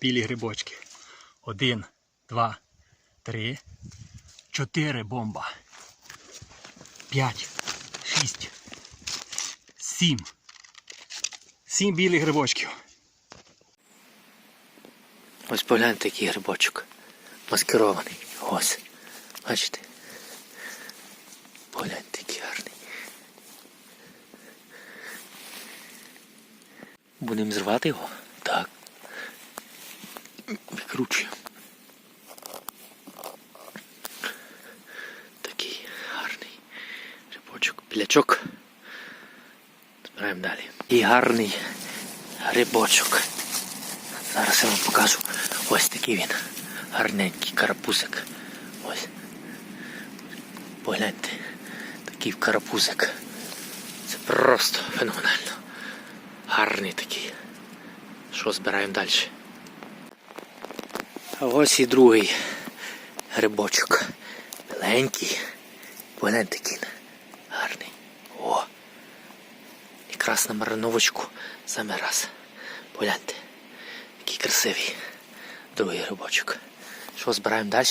білі грибочки. Один, два, три, чотири бомба. П'ять, шість, сім. Сім білих грибочків. Ось погляньте, який грибочок. Маскирований. Ось. Бачите? Погляньте, який гарний. Будемо зривати його? Так. Такий гарний грибочок. Білячок. Збираємо далі. І гарний грибочок. Зараз я вам покажу. Ось такий він. Гарненький карапузик. Ось. Погляньте. Такий карапузик. Це просто феноменально. Гарний такий. Що збираємо далі? Ось і другий грибочок. Маленький. Погляньте кін. Гарний. О! Якраз на мариновочку саме раз. Погляньте. Який красивий другий грибочок. Що збираємо далі?